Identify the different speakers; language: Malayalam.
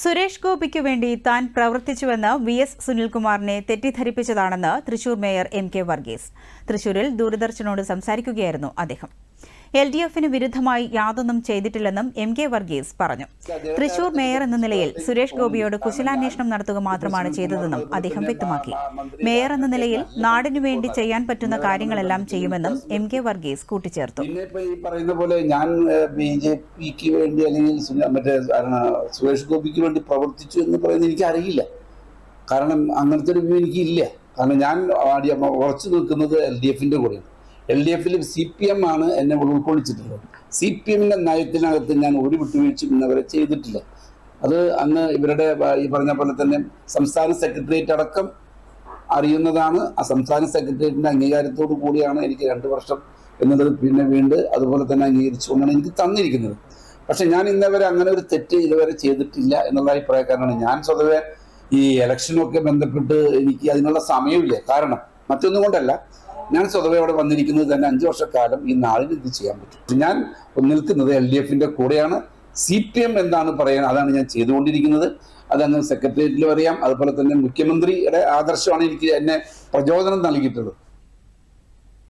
Speaker 1: സുരേഷ് ഗോപിക്ക് വേണ്ടി താൻ പ്രവർത്തിച്ചുവെന്ന് വി എസ് സുനിൽകുമാറിനെ തെറ്റിദ്ധരിപ്പിച്ചതാണെന്ന് Thrissur mayor M K Varghese. തൃശൂരിൽ ദൂരദർശനോട് സംസാരിക്കുകയായിരുന്നു അദ്ദേഹം. എൽ ഡി എഫിന് വിരുദ്ധമായി യാതൊന്നും ചെയ്തിട്ടില്ലെന്നും എം കെ വർഗീസ് പറഞ്ഞു. തൃശൂർ മേയർ എന്ന നിലയിൽ സുരേഷ് ഗോപിയോട് കുശലാന്വേഷണം നടത്തുക മാത്രമാണ് ചെയ്തതെന്നും അദ്ദേഹം വ്യക്തമാക്കി. മേയർ എന്ന നിലയിൽ നാടിനു വേണ്ടി ചെയ്യാൻ പറ്റുന്ന കാര്യങ്ങളെല്ലാം ചെയ്യുമെന്നും എം കെ വർഗീസ് കൂട്ടിച്ചേർത്തു.
Speaker 2: പറയുന്ന പോലെ ഞാൻ വേണ്ടി സുരേഷ് ഗോപിക്ക് വേണ്ടി പ്രവർത്തിച്ചു എന്ന് പറയുന്നത് എനിക്ക് അറിയില്ല കാരണം അങ്ങനത്തെ ഒരു വ്യൂ എനിക്കില്ല. കാരണം ഞാൻ ഉറച്ചു നിൽക്കുന്നത് എൽ ഡി എഫിന്റെ കൂടെയാണ്. എൽ ഡി എഫിലും സി പി എം ആണ് എന്നെ ഉൾക്കൊള്ളിച്ചിട്ടുള്ളത്. സി പി എമ്മിന്റെ നയത്തിനകത്ത് ഞാൻ ഒരു വിട്ടുവീഴ്ചയും ഇന്നവരെ ചെയ്തിട്ടില്ല. അത് അന്ന് ഇവരുടെ ഈ പറഞ്ഞ പോലെ തന്നെ സംസ്ഥാന സെക്രട്ടേറിയറ്റ് അടക്കം അറിയുന്നതാണ്. ആ സംസ്ഥാന സെക്രട്ടേറിയറ്റിന്റെ അംഗീകാരത്തോടു കൂടിയാണ് എനിക്ക് രണ്ട് വർഷം എന്നുള്ളത് പിന്നെ വീണ്ടും അതുപോലെ തന്നെ അംഗീകരിച്ചുകൊണ്ടാണ് എനിക്ക് തന്നിരിക്കുന്നത്. പക്ഷെ ഞാൻ ഇന്നവരെ അങ്ങനെ ഒരു തെറ്റ് ഇതുവരെ ചെയ്തിട്ടില്ല എന്നുള്ള അഭിപ്രായക്കാരനാണ് ഞാൻ സ്വതവേ ഈ ഇലക്ഷനൊക്കെ ബന്ധപ്പെട്ട് എനിക്ക് അതിനുള്ള സമയമില്ല. കാരണം മറ്റൊന്നും കൊണ്ടല്ല ഞാൻ സ്വതവേ അവിടെ വന്നിരിക്കുന്നത് തന്നെ അഞ്ചു വർഷക്കാലം ഈ നാളിന് ഇത് ചെയ്യാൻ പറ്റും. ഞാൻ നിൽക്കുന്നത് എൽ ഡി എഫിന്റെ കൂടെയാണ്. സി പി എം എന്താണ് പറയുന്നത് അതാണ് ഞാൻ ചെയ്തുകൊണ്ടിരിക്കുന്നത്. അതങ്ങ് സെക്രട്ടേറിയറ്റിലും അറിയാം അതുപോലെ തന്നെ മുഖ്യമന്ത്രിയുടെ ആദർശമാണ് എനിക്ക് എന്നെ പ്രചോദനം നൽകിയിട്ടുള്ളത്.